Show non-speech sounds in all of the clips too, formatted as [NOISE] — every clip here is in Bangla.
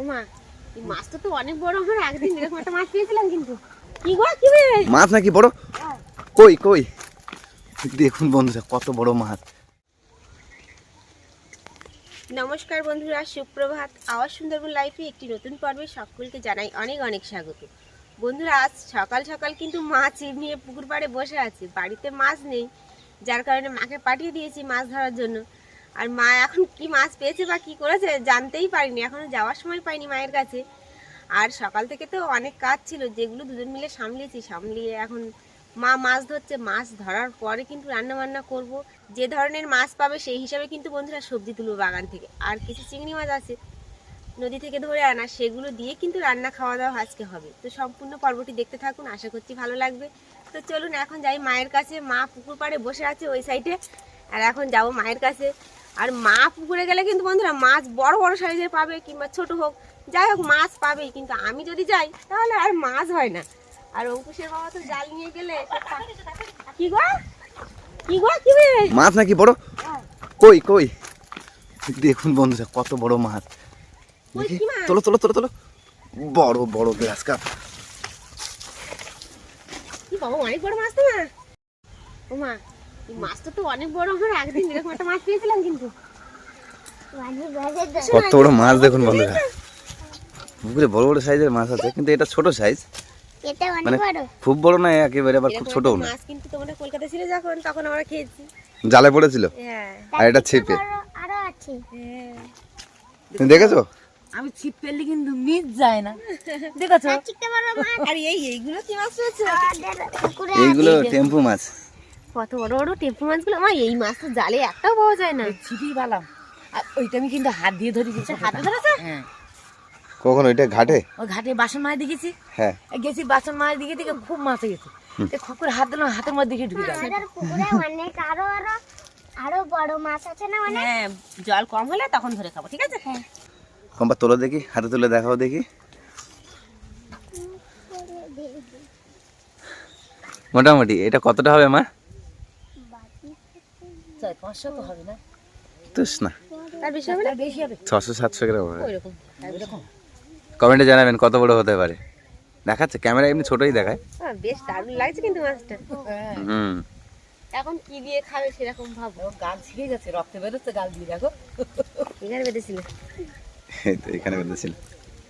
ওমা এই মাছটা তো অনেক বড় আমরা একদিন এরকম একটা মাছ পেয়েছিলাম কিন্তু। কি গো কি মাছ নাকি বড়? কই কই? দেখুন বন্ধুরা কত বড় মাছ। নমস্কার বন্ধুরা সুপ্রভাত। আওয়াজ সুন্দরবন লাইফে একটি নতুন পর্বে সকলকে জানাই অনেক অনেক স্বাগত। বন্ধুরা আজ সকাল সকাল কিন্তু মাছ নিয়ে পুকুর পাড়ে বসে আছে। বাড়িতে মাছ নেই যার কারণে মাকে পাঠিয়ে দিয়েছি মাছ ধরার জন্য। আর মা এখন কি মাছ পেয়েছে বা কি করেছে জানতেই পারিনি, এখনও যাওয়ার সময় পাইনি মায়ের কাছে। আর সকাল থেকে তো অনেক কাজ ছিল, যেগুলো দুজন মিলে সামলিয়েছি, সামলিয়ে এখন মা মাছ ধরছে, মাছ ধরার পরে কিন্তু রান্না বান্না করব। যে ধরনের মাছ পাবে সেই হিসাবে কিন্তু বন্ধুরা সবজি তুলবো বাগান থেকে। আর কিছু চিংড়ি মাছ আছে নদী থেকে ধরে আনা, সেগুলো দিয়ে কিন্তু রান্না খাওয়া দাওয়া আজকে হবে। তো সম্পূর্ণ পর্বটি দেখতে থাকুন, আশা করছি ভালো লাগবে। তো চলুন এখন যাই মায়ের কাছে, মা পুকুর পাড়ে বসে আছে ওই সাইডে আর এখন যাব মায়ের কাছে। আর মা পুকুরে গেলে কিন্তু বন্ধুরা মাছ বড় বড় সাইজের পাবে কিংবা ছোট হোক যাই হোক মাছ পাবেই কিন্তু আমি যদি যাই তাহলে আর মাছ হয় না। আর অঙ্কুশের বাবা তো জাল নিয়ে গেলে কি গো? কি গো? কি? মাছ নাকি বড়? কই কই? দেখুন বন্ধুরা কত বড় মাছ? তোলো তোলো তোলো তোলো। বড় বড় গ্লাস কাপ। কি বাবা অনেক বড় মাছ তো মা। ও মা মাছটা তো অনেক বড় আমরা একদিন এরকম একটা মাছ পেয়েছিলাম কিন্তু। কত বড় মাছ দেখুন বন্ধুরা। পুকুরে বড় বড় সাইজের মাছ আছে কিন্তু এটা ছোট সাইজ মানে খুব বড় না একেবারে আবার খুব ছোটও না মাছ কিন্তু তোমরা কলকাতা ছিল যখন তখন আমরা খেয়েছি। জালে পড়েছিল? হ্যাঁ। আর এটা ছিপে? আরও আরও আছে। হ্যাঁ। তুমি দেখেছ? আমি ছিপ ফেললে কিন্তু মিস যায় না। দেখেছ? আর এই এইগুলো কি মাছ পুকুরে এইগুলো টেম্পু মাছ। কত বড় বড় টেম্পু মাছগুলো আমার এই মাছ তো জালে একটাও পাওয়া যায় না। ছিপই পালাম আর ওইটা আমি কিন্তু হাত দিয়ে ধরে গেছি হাতে ধরেছে? হ্যাঁ। কখন? ওইটা ঘাটে? ওই ঘাটে বাসন মাছ দেখেছি। হ্যাঁ। গেছি বাসন মাছ দিকে দিকে খুব মাছ গেছে খুব হাত দিলাম হাতের মধ্যে দিকে ঢুকে গেছে আমাদের পুকুরে অনেক আরও আরও আরও বড় মাছ আছে না অনেক? হ্যাঁ জল কম হলে তখন ধরে খাব ঠিক আছে? কম্পা তোলো দেখি হাতে তুলে দেখাও দেখি। মোটামুটি এটা কতটা হবে মা? পাঁচশো তো হবে না। তুস না। তার বেশি হবে না? বেশি হবে। ছশো সাতশো গ্রাম হবে। এরকম কমেন্টে জানাবেন কত বড় হতে পারে। দেখাচ্ছে ক্যামেরা এমনি ছোটই দেখায়। হ্যাঁ, বেশ দারুণ লাগছে কিন্তু মাছটা। হ্যাঁ। হুম। এখন কি দিয়ে খাবে সেরকম ভাবো। ও গাল ছিঁড়ে গেছে রক্ত বেরোচ্ছে গাল দিয়ে দেখো। এখানে বেঁধেছিল। এই তো এখানে বেঁধেছিল।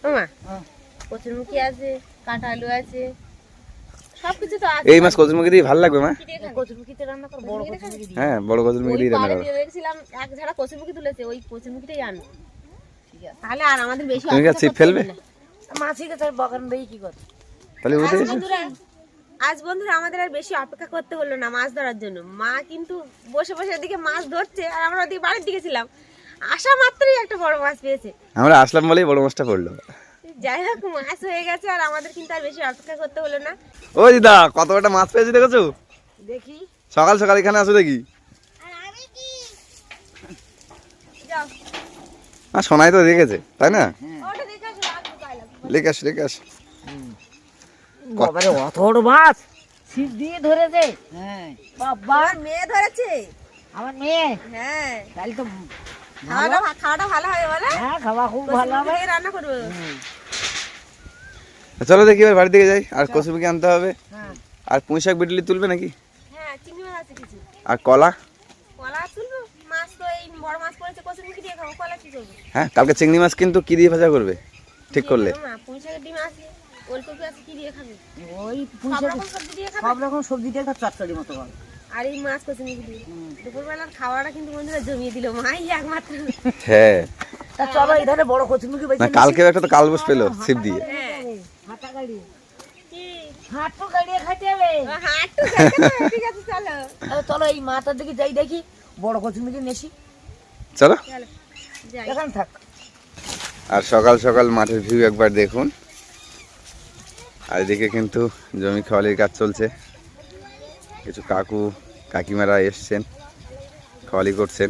ও মা হ্যাঁ। কচুরমুখী আছে কাঁটা আলু আছে। এই মাছ কচুরমুখি দিয়ে ভালো লাগবে মা? হ্যাঁ বড় কচুরমুখি দিয়ে রান্না পাড়ে করো। এক ঝাড়া কচুরমুখী তুলেছে ওই কচুরমুখীটাই আনব। তাহলে আর আমাদের বেশি তুমি কি ছিপ ফেলবে? মাছি গেছে কি তাহলে উঠে আজ বন্ধুরা আমাদের আর বেশি অপেক্ষা করতে হলো না মাছ ধরার জন্য। মা কিন্তু বসে বসে এদিকে মাছ ধরছে আর আমরা ওদিকে বাড়ির দিকে ছিলাম। আসা মাত্রই একটা বড় মাছ পেয়েছে। আমরা আসলাম বলেই বড় মাছটা পড়ল। যাই হোক মাছ হয়ে গেছে আর আমাদের কিন্তু আর বেশি অপেক্ষা করতে হলো না। ও দিদা কত একটা মাছ পেয়েছি দেখেছ? দেখি। সকাল সকাল এখানে আসো দেখি। আর আমি কি? যাও। আর সোনাই তো দেখেছে তাই না? ওটা দেখে আসো রাখব পাইলাম লেখে আস লেখে আস। বাবারে অত বড় মাছ! ছিপ দিয়ে ধরেছে। হ্যাঁ। বাবা। মেয়ে ধরেছে। আমার মেয়ে? হ্যাঁ। তাহলে তো খাওয়াটা খাওয়াটা ভালো হবে বলে? হ্যাঁ খাওয়া খুব ভালো হবে। রান্না করব। চলো দেখি এবার বাড়ির দিকে যাই আর কচুরমুখি আনতে হবে। হ্যাঁ। আর পুঁই শাক বিটলি তুলবে নাকি? হ্যাঁ চিংড়ি মাছ আছে কিছু। আর কলা? কলা তুলবো? মাছ তো এই বড় মাছ পড়েছে কচুরমুখী দিয়ে খাব কলা কি করব? হ্যাঁ কালকে চিংড়ি মাছ কিন্তু কি দিয়ে ভাজা করবে? ঠিক করলে। পুঁই শাকের ডিম আছে ওলকপি আছে কি দিয়ে খাবে? ওই সব রকম সবজি দিয়ে খাবে? সব রকম সবজি দিয়ে একটা মতো হবে। আর এই মাছ দিয়ে দুপুরবেলার খাওয়াটা কিন্তু বন্ধুরা জমিয়ে দিল মাই একমাত্র। হ্যাঁ। তা চলো এই ধারে বড় কচুমুখি না বেশি কালকে একটা তো কালবোস পেল ছিপ দিয়ে। হ্যাঁ। হাঁটা গাড়ি। হাঁটু গাড়িয়ে খাইতে হবে। হাঁটু ঠিক আছে চলো। আরে চলো এই মাথার দিকে যাই দেখি বড় কচুমুখি নেছি। চলো। চলো এখানে থাক। আর সকাল সকাল মাঠের ভিউ একবার দেখুন। আর এদিকে কিন্তু জমি খাওয়ালির কাজ চলছে। কিছু কাকু কাকিমারা এসছেন খাওয়ালি করছেন।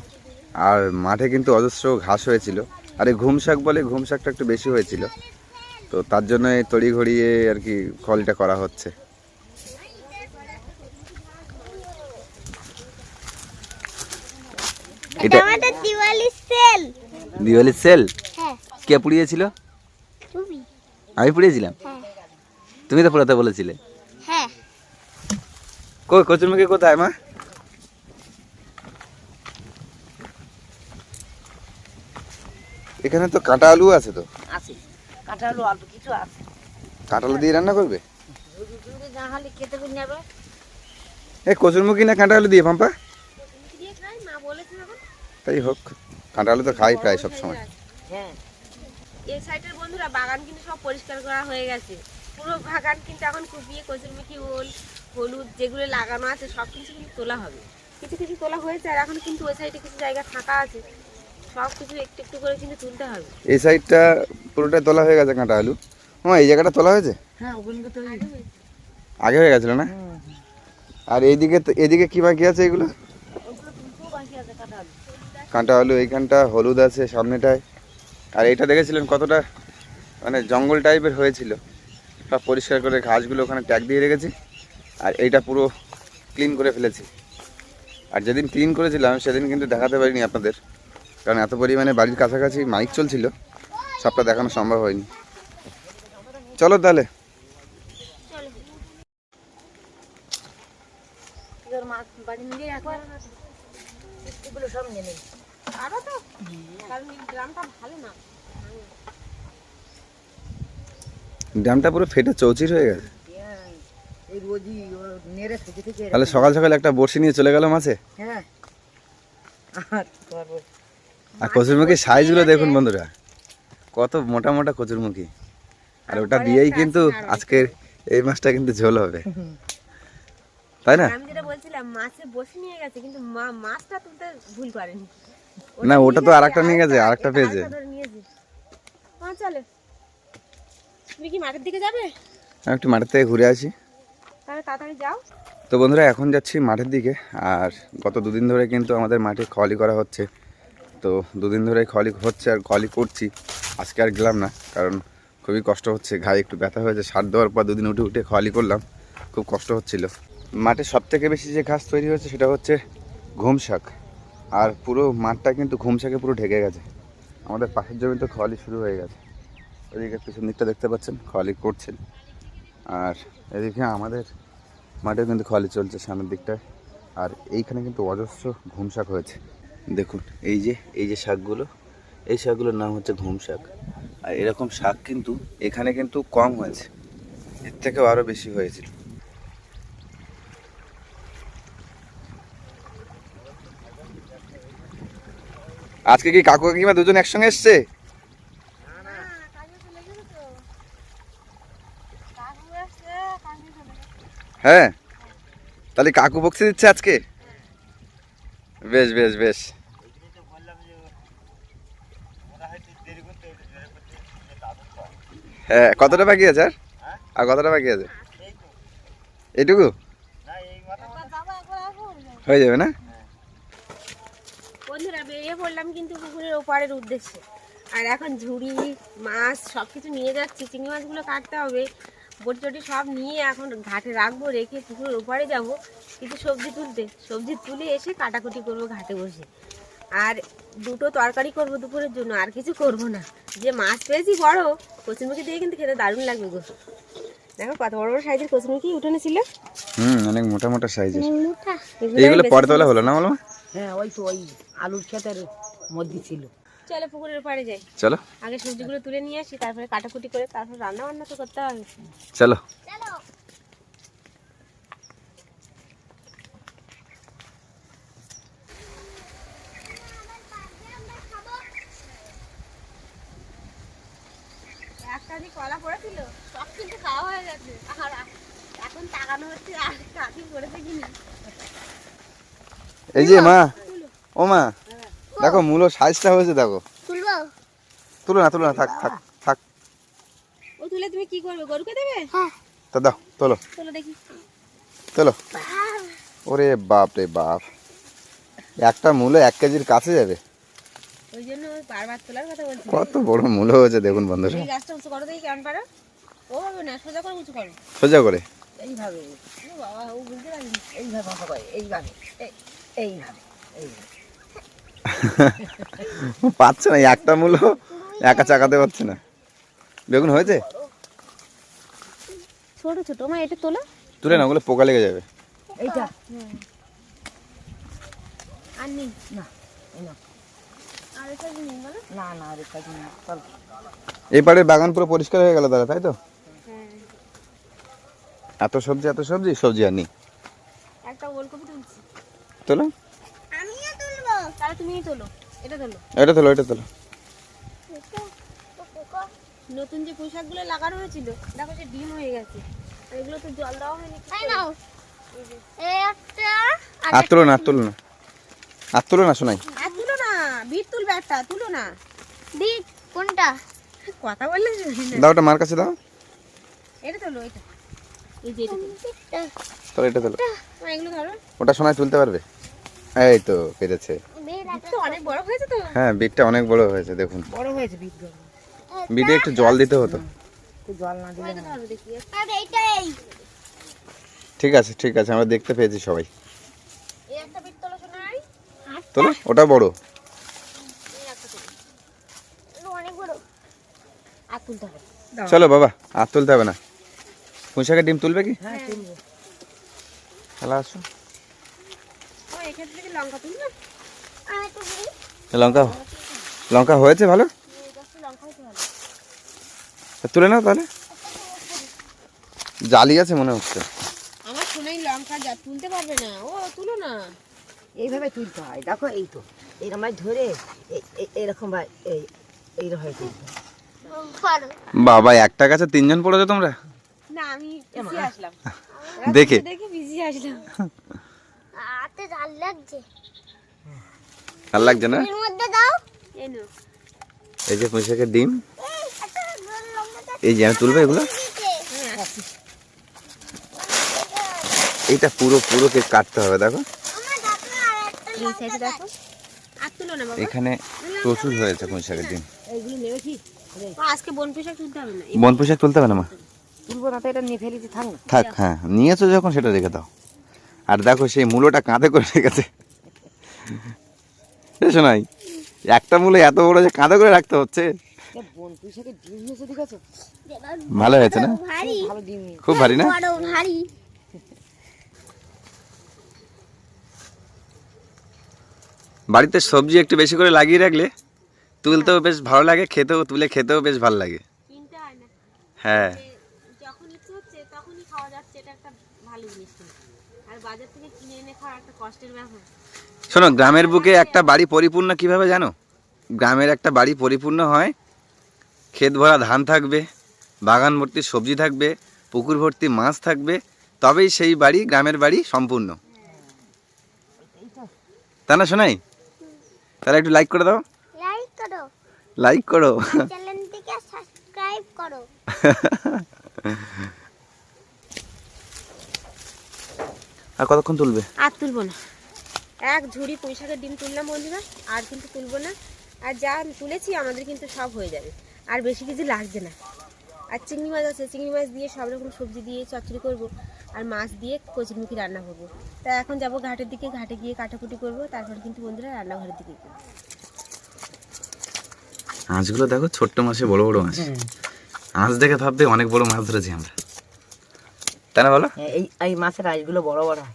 আর মাঠে কিন্তু অজস্র ঘাস হয়েছিল। আর এই ঘুম শাক বলে ঘুম শাকটা একটু বেশি হয়েছিল। তো তার জন্য এই তড়ি ঘড়িয়ে আর কি খলিটা করা হচ্ছে। এটা আমাদের দিওয়ালি সেল। দিওয়ালির সেল? হ্যাঁ। কে পুড়িয়েছিল? আমি পুড়িয়েছিলাম? হ্যাঁ। তুমি তো পুরাতে বলেছিলে। হ্যাঁ। কই কচুরমুখী কোথায় মা? এখানে তো কাঁটা আলু আছে তো? আছে। কাঁটা আলু অল্প কিছু আছে। কাঁটা আলু দিয়ে রান্না করবে? এ কচুরমুখী না কাঁটা আলু দিয়ে পাম্পা তাই হোক কাঁটা আলু তো খাই প্রায় সব সময়। হ্যাঁ। এই সাইডের বন্ধুরা বাগান কিন্তু সব পরিষ্কার করা হয়ে গেছে। পুরো বাগান কিন্তু এখন কুপিয়ে কচুরমুখী ওল হলুদ যেগুলো লাগানো আছে সব কিছু কিন্তু তোলা হবে। কিছু কিছু তোলা হয়েছে আর এখন কিন্তু ওই সাইডে কিছু জায়গা ফাঁকা আছে। সব কিছু একটু একটু করে কিন্তু তুলতে হবে। এই সাইডটা পুরোটাই তোলা হয়ে গেছে কাঁটা আলু। ও এই জায়গাটা তোলা হয়েছে? হ্যাঁ ওগুলো তো আগে হয়ে গেছিল না? আর এইদিকে তো- এদিকে কি বাকি আছে এগুলো? কাঁটা আলু। এইখানটা হলুদ আছে সামনেটায়। আর এইটা দেখেছিলেন কতটা মানে জঙ্গল টাইপের হয়েছিল। সব পরিষ্কার করে ঘাসগুলো ওখানে ট্যাগ দিয়ে রেখেছি। আর এইটা পুরো ক্লিন করে ফেলেছি। আর যেদিন ক্লিন করেছিলাম সেদিন কিন্তু দেখাতে পারিনি আপনাদের। কারণ এত পরিমাণে বাড়ির কাছাকাছি মাইক চলছিল সবটা দেখানো সম্ভব হয়নি। চলো তাহলে। ড্যামটা পুরো ফেটে চৌচির হয়ে গেছে। হ্যাঁ, তাহলে সকাল সকাল একটা বড়শি নিয়ে চলে গেল মাছে? হ্যাঁ। আর আর কচুরমুখীর সাইজগুলো দেখুন বন্ধুরা। কত মোটা মোটা কচুরমুখী। আর ওটা দিয়েই কিন্তু আজকের এই মাছটা কিন্তু ঝোল হবে। তাই না? আমি যেটা বলছিলাম মাছে বসে নিয়ে গেছে কিন্তু মা মাছটা তুলতে ভুল করেনি। না, ওটা তো আরেকটা নিয়ে গেছে, আরেকটা পেয়েছে। হ্যাঁ চলে। তুমি কি মাঠের দিকে যাবে? আমি একটু মাঠের থেকে ঘুরে আসি। তাহলে তাড়াতাড়ি যাও। তো বন্ধুরা এখন যাচ্ছি মাঠের দিকে। আর গত দুদিন ধরে কিন্তু আমাদের মাঠে খলি করা হচ্ছে। তো দুদিন ধরে খলি হচ্ছে আর খলি করছি। আজকে আর গেলাম না, কারণ খুবই কষ্ট হচ্ছে, ঘায়ে একটু ব্যথা হয়েছে। সার দেওয়ার পর দুদিন উঠে উঠে খলি করলাম, খুব কষ্ট হচ্ছিল। মাঠে সব থেকে বেশি যে ঘাস তৈরি হয়েছে সেটা হচ্ছে ঘুম শাক। আর পুরো মাঠটা কিন্তু ঘুম শাকে পুরো ঢেকে গেছে। আমাদের পাশের জমিতে খলি শুরু হয়ে গেছে। ওইদিকে পিছন দিকটা দেখতে পাচ্ছেন খলি করছেন। আর এদিকে আমাদের মাঠেও কিন্তু খলি চলছে সামনের দিকটায়। আর এইখানে কিন্তু অজস্র ঘুমশাক হয়েছে। দেখুন, এই যে এই যে শাকগুলো, এই শাকগুলোর নাম হচ্ছে ঘুম শাক। আর এরকম শাক কিন্তু এখানে কিন্তু কম হয়েছে। এর থেকেও আরও বেশি হয়েছিল। আজকে কি কাকু কাকিমা দুজন একসঙ্গে এসছে? হ্যাঁ তাহলে কাকু বক্সি দিচ্ছে আজকে? বেশ বেশ বেশ। হ্যাঁ কতটা বাকি আছে আর? আর কতটা বাকি আছে? এইটুকু? হয়ে যাবে না? বন্ধুরা, বেরিয়ে পড়লাম কিন্তু পুকুরের ওপারের উদ্দেশ্যে। আর এখন ঝুড়ি, মাছ সব কিছু নিয়ে যাচ্ছি। চিংড়ি মাছগুলো কাটতে হবে। বটি টটি সব নিয়ে এখন ঘাটে রাখব, রেখে পুকুরের ওপারে যাব। কিছু সবজি তুলতে। সবজি তুলে এসে কাটাকুটি করব ঘাটে বসে। আর দুটো তরকারি করব দুপুরের জন্য আর কিছু করব না। যে মাছ পেয়েছি বড় কচুরমুখী দিয়ে কিন্তু খেতে দারুণ লাগবে গো। দেখো কত বড় বড় সাইজের কচুরমুখী উঠোনে ছিল। হুম অনেক মোটা মোটা সাইজের এইগুলো হলো না বলো হ্যাঁ ওই তো ওই আলুর ক্ষেতের মধ্যে ছিল। চলো পুকুরের পাড়ে যাই। চলো। আগে সবজিগুলো তুলে নিয়ে আসি তারপরে কাটাকুটি করে তারপর রান্না বান্না তো করতে হবে। চলো। কলা পড়েছিল সব কিন্তু খাওয়া হয়ে গেছে। আর এখন তাকানো হচ্ছে আর কাকি পড়েছে কিনা এই যে মা ও মা দেখো মূলো সাইজটা হয়েছে দেখো। তুলবো? তুলো না তুলো না থাক থাক থাক। ও তুলে তুমি কি করবে গরুকে দেবে? হ্যাঁ। তা দাও তোলো। চলো দেখি। তোলো। ওরে বাপ রে বাপ। একটা মূলো এক কেজির কাছে যাবে। ওই জন্য বারবার তোলার কথা বলছি। কত বড় মূলো হয়েছে দেখুন বন্ধুরা। এই গাছটা উঁচু করো দেখি কেমন পারো। ও হবে না সোজা করে উঁচু করো। সোজা করে? এইভাবে। ও বাবা ও বুঝতে পারিনি এইভাবে মতো এইভাবে। এইভাবে এইভাবে [LAUGHS] পাচ্ছে না একটা মূলো একা চাকাতে পারছে না। বেগুন হয়েছে? ছোট ছোট। মা এটা তোলো। তুলে না ওগুলো পোকা লেগে যাবে। এইটা আর নেই। না এই নাও। আর এটা নেই বলো না না আর একটা দিন না চল। এবারে বাগান পুরো পরিষ্কার হয়ে গেল দাদা তাই তো? হ্যাঁ। এত সবজি এত সবজি সবজি আর নেই। একটা ওলকপি তুলছি। তোলো। আমিও তুলবো। তাহলে তুমিই তোলো। এটা তোলো। এটা তোলো এটা তোলো। নতুন যে পুঁই শাকগুলো লাগানো হয়েছিল দেখো ডিম হয়ে গেছে। আর এগুলো তো জল দেওয়া হয়নি। তাই নাও। এই একটা। আর তোলো না আর তোলো না। আর তোলো না শোনাই। না বিট তুলবে একটা তুলো না। বিট কোনটা? কথা বললে দাও ওটা মার কাছে দাও। এটা তোলো এটা। এই যে এটা তোলো। এটা তোলো। এগুলো ধরো। ওটা শোনায় তুলতে পারবে? এই তো পেরেছে অনেক বড় হয়েছে তো। হ্যাঁ বিটটা অনেক বড় হয়েছে দেখুন। বড় হয়েছে বিট বিটে একটু জল দিতে হতো। জল না দিলে ঠিক আছে ঠিক আছে আমরা দেখতে পেয়েছি সবাই। এই একটা বিট তোলো শোনাই তোলো ওটা বড় এই একটা তোলো এটা অনেক বড় আর তুলতে হবে চলো বাবা আর তুলতে হবে না। পুঁশাকের ডিম তুলবে কি? হ্যাঁ খেলা আসো। লঙ্কা লঙ্কা হয়েছে ভালো? তুলে নাও তাহলে। জালি আছে মনে হচ্ছে। আমার শোনাই লঙ্কা যা তুলতে পারবে না। ও তুলো না। এইভাবে তুলতে হয়। দেখো এই তো। এইরকম ভাবে ধরে এরকম ভাই এই এইরকম তুলতে হয়। পারো বাবা একটা গাছে তিনজন পড়েছো তোমরা? না আমি আসলাম। [LAUGHS] দেখে। দেখে আসলাম। লাগছে। না? এর মধ্যে দাও। এই যে পুঁশাকের ডিম। এই, যে তুলবে এগুলো। এইটা পুরো পুরো কে কাটতে হবে দেখো। আমার দেখো আর একটা এই সাইডে দেখো। আর তুলো না বাবা। এখানে প্রচুর হয়েছে পুঁশাকের ডিম। এইগুলো নেমেছি ও, আজকে বন পেশা তুলতে হবে না? বন পুঁশাক তুলতে হবে না মা? তুলবো না তো এটা নিয়ে ফেলেছি থাক না থাক হ্যাঁ নিয়েছো যখন সেটা রেখে দাও। আর দেখো সেই মূলোটা কাঁধে করে রেখেছে। শোনাই একটা মূলো এত বড় যে কাঁধে করে রাখতে হচ্ছে? ভালো হয়েছে না? খুব ভারী না? বাড়িতে সবজি একটু বেশি করে লাগিয়ে রাখলে তুলতেও বেশ ভালো লাগে খেতেও তুলে খেতেও বেশ ভালো লাগে। হয় না? হ্যাঁ। যখন ইচ্ছে হচ্ছে তখনই খাওয়া যাচ্ছে এটা একটা ভালো জিনিস আর বাজার থেকে কিনে এনে খাওয়া একটা কষ্টের ব্যাপার। শোনো গ্রামের বুকে একটা বাড়ি পরিপূর্ণ কীভাবে জানো? গ্রামের একটা বাড়ি পরিপূর্ণ হয় ক্ষেত ভরা ধান থাকবে বাগান ভর্তি সবজি থাকবে পুকুর ভর্তি মাছ থাকবে তবেই সেই বাড়ি গ্রামের বাড়ি সম্পূর্ণ। তা। না শোনাই তাহলে একটু লাইক করে দাও। করো। লাইক করো। চ্যানেলটিকে সাবস্ক্রাইব করো। আর কতক্ষণ তুলবে? আর তুলবো না। এক ঝুড়ি পুঁইশাকের ডিম তুললাম বন্ধুরা আর কিন্তু তুলবো না। আর যা তুলেছি আমাদের কিন্তু সব হয়ে যাবে। আর বেশি কিছু লাগছে না। আর চিংড়ি মাছ আছে চিংড়ি মাছ দিয়ে সব রকম সবজি দিয়ে চচ্চড়ি করব আর মাছ দিয়ে কচুরমুখী রান্না করব। তা এখন যাব ঘাটের দিকে ঘাটে গিয়ে কাটাকুটি করব তারপর কিন্তু বন্ধুরা রান্নাঘরের দিকে। মাছগুলো দেখো ছোট্ট মাছে বড় বড় মাছ। মাছ দেখে ভাববে অনেক বড় মাছ ধরেছি আমরা। তাই না বলো? হ্যাঁ, এই এই মাছের আইসগুলো বড় বড় হয়।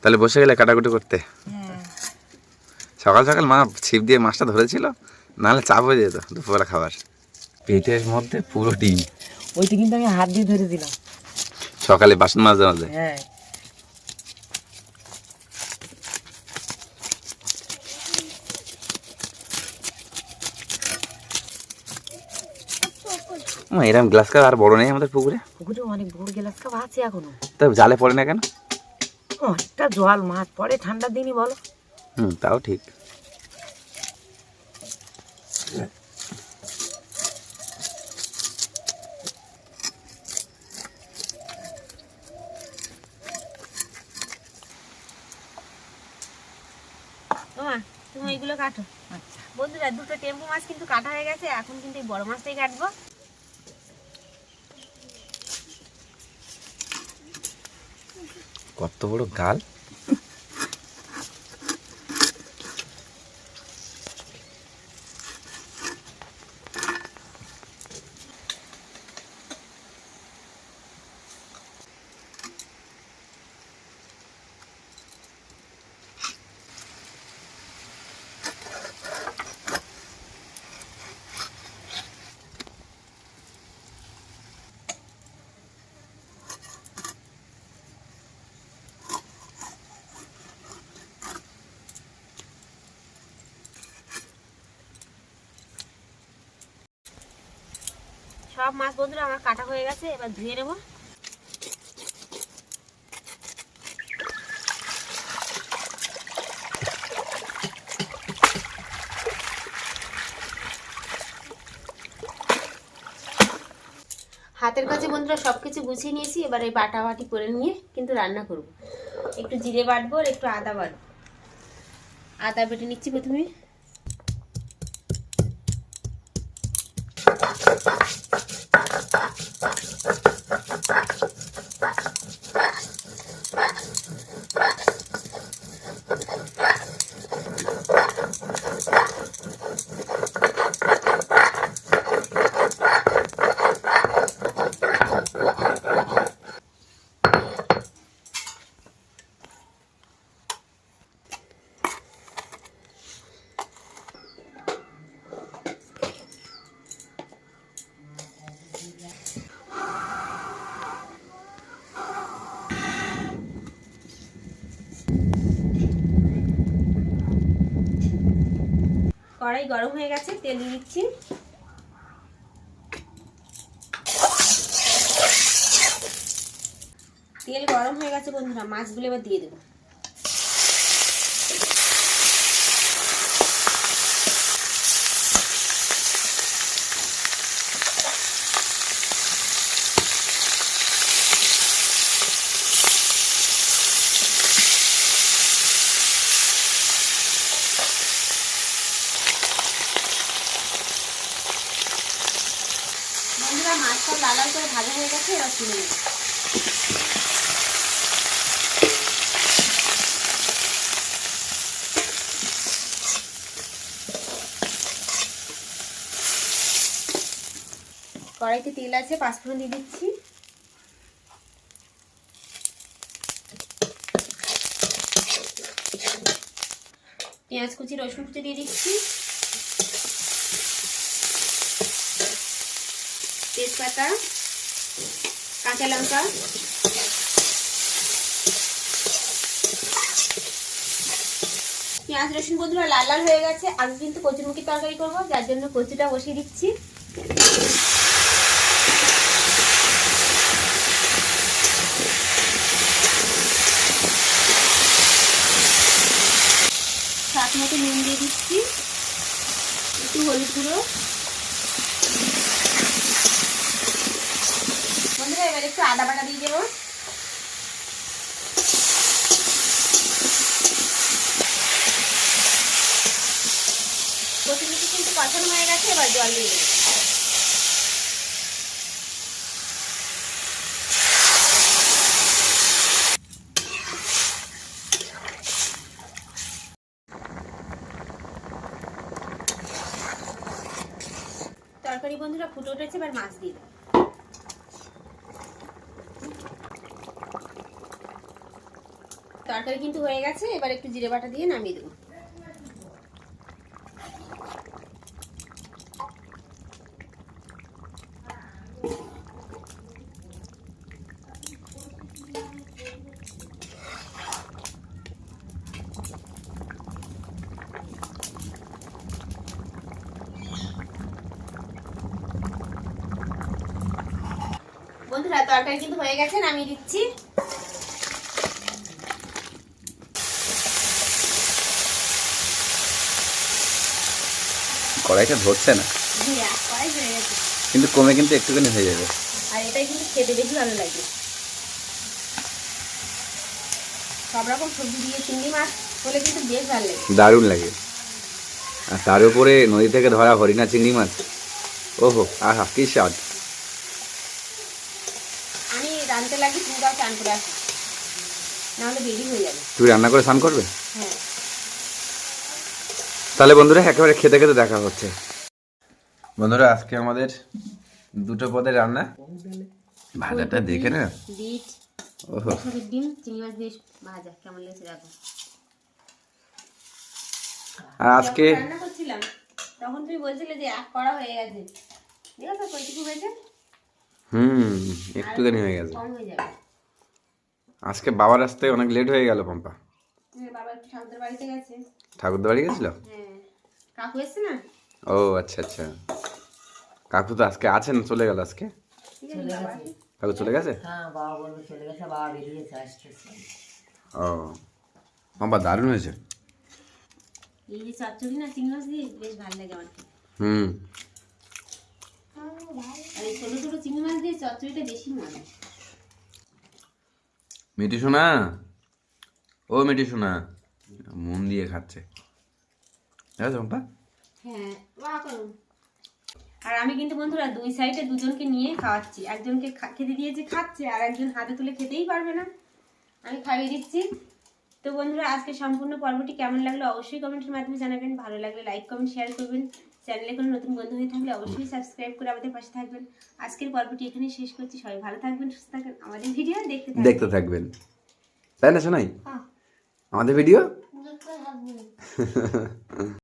তাহলে বসে গেলে কাটাকুটি করতে। হ্যাঁ। সকাল সকাল মা ছিপ দিয়ে মাছটা ধরেছিল নাহলে চাপ হয়ে যেত দুপুরবেলা খাবার। পেটের মধ্যে পুরো ডিম। ওইটা কিন্তু আমি হাত দিয়ে ধরে দিলাম সকালে বাসন মাছ মাঝে হ্যাঁ। এরকম গ্লাস কাপ আর বড় নেই আমাদের পুকুরে? পুকুরে অনেক বড় গেলাস কাপ আছে এখনও। তা জালে পড়ে না কেন? অনেকটা জল মাছ পড়ে ঠান্ডার দিনই বলো। হুম তাও ঠিক। তুমি এইগুলো কাটো। আচ্ছা। বন্ধুরা দুটো টেম্পু মাছ কিন্তু কাটা হয়ে গেছে এখন কিন্তু এই বড় মাছটাই কাটবো। কত বড় গাল? সব মাছ বন্ধুরা, আমার কাটা হয়ে গেছে, এবার ধুয়ে নেব। হাতের কাছে বন্ধুরা সব কিছু গুছিয়ে নিয়েছি, এবার এই বাটা বাটি করে নিয়ে কিন্তু রান্না করব। একটু জিরে বাটবো আর একটু আদা বাটবো। আদা বেটে নিচ্ছি প্রথমে। দিচ্ছি। তেল গরম হয়ে গেছে বন্ধুরা মাছগুলো এবার দিয়ে দেবো বন্ধুরা মাছটা লাল লাল করে ভাজা হয়ে গেছে এবার তুলে নেব কড়াইতে তেল আছে, পাঁচফোড়ন দিয়ে দিচ্ছি। পেঁয়াজ কুচি, রসুন কুচি দিয়ে দিচ্ছি। তেজপাতা, কাঁচা লঙ্কা। পেঁয়াজ, রসুন বন্ধুরা লাল লাল হয়ে গেছে। আগে কিন্তু কচুরমুখী তরকারি করব, যার জন্য কচুটা বসিয়ে দিচ্ছি। মতো নুন দিয়ে দিচ্ছি। একটু হলুদ গুঁড়ো। বন্ধুরা, এবার একটু আদা বাটা দিয়ে দেবো। কচুরিটি কিন্তু কষানো হয়ে গেছে, এবার জল দিয়ে দেবো তরকারি বন্ধুরা ফুটে উঠেছে এবার মাছ দিয়ে দেবো তরকারি কিন্তু হয়ে গেছে, এবার একটু জিরে বাটা দিয়ে নামিয়ে দেবো বন্ধুরা তরকারি কিন্তু হয়ে গেছে নামিয়ে দিচ্ছি। কড়াইটা ধরছে না? কিন্তু কমে কিন্তু একটুখানি হয়ে যাবে। আর এটাই কিন্তু খেতে বেশি ভালো লাগে। সব রকম সবজি দিয়ে চিংড়ি মাছ হলে কিন্তু বেশ ভালো লাগে। দারুণ লাগে। আর তার উপরে নদী থেকে ধরা হরিণা চিংড়ি মাছ। ওহো আহা কি স্বাদ আমি রানতে তুমি করে আসো। নাহলে দেরি হয়ে যাবে। তুই রান্না করে স্নান করবে? হ্যাঁ। তাহলে বন্ধুরা একেবারে খেতে খেতে দেখা হচ্ছে। বন্ধুরা আজকে আমাদের দুটো পদের রান্না। ভাজাটা দেখে না বিট। ওহো। ছোটের ডিম চিংড়ি মাছ দিয়ে ভাজা। কেমন লেগেছে দেখো। আর আজকে রান্না করছিলাম তখন তুমি বলছিলে যে এক করা হয়ে গেছে। ঠিক আছে কইটুকু হয়েছে? হুম একটুখানি হয়ে গেছে। কম হয়ে যাবে। আজকে বাবার আসতে অনেক লেট হয়ে গেল পম্পা। হ্যাঁ, বাবা ঠাকুরদের বাড়িতে গেছে। ঠাকুরদা বাড়ি গেছিল? হ্যাঁ। কাকু এসছে না? ও আচ্ছা আচ্ছা। কাকু তো আজকে আছে না চলে গেল আজকে? কাকু চলে গেছে? হ্যাঁ বাবা বলবে চলে গেছে বাবা বেরিয়েছে আসতেছে ও বাবা দারুণ হয়েছে। হুম। ছোটো ছোটো চিংড়ি মাছ দিয়ে চচ্চড়িটা বেশি মজা। মিটি শোনা ও মিটি শোনা মন দিয়ে খাচ্ছে। হ্যাঁ চম্পা আর আমি কিন্তু বন্ধুরা দুই সাইডে দুজনকে নিয়ে খাওয়াচ্ছি। একজনকে খেতে দিয়েছি, খাচ্ছে, আর একজন হাতে তুলে খেতেই পারবে না। আমি খাইয়ে দিচ্ছি। তো বন্ধুরা, আজকে সম্পূর্ণ পর্বটি কেমন লাগল অবশ্যই কমেন্টের মাধ্যমে জানাবেন। ভালো লাগলে লাইক, কমেন্ট শেয়ার করবেন। চ্যানেলে কোনো নতুন বন্ধু হয়ে থাকলে অবশ্যই সাবস্ক্রাইব করে আমাদের পাশে থাকবেন। আজকের পর্বটি এখানে শেষ করছি। সবাই ভালো থাকবেন সুস্থ থাকবেন। আমাদের ভিডিও দেখতে দেখতে থাকবেন। তাই না শোনাই আমাদের ভিডিও [LAUGHS]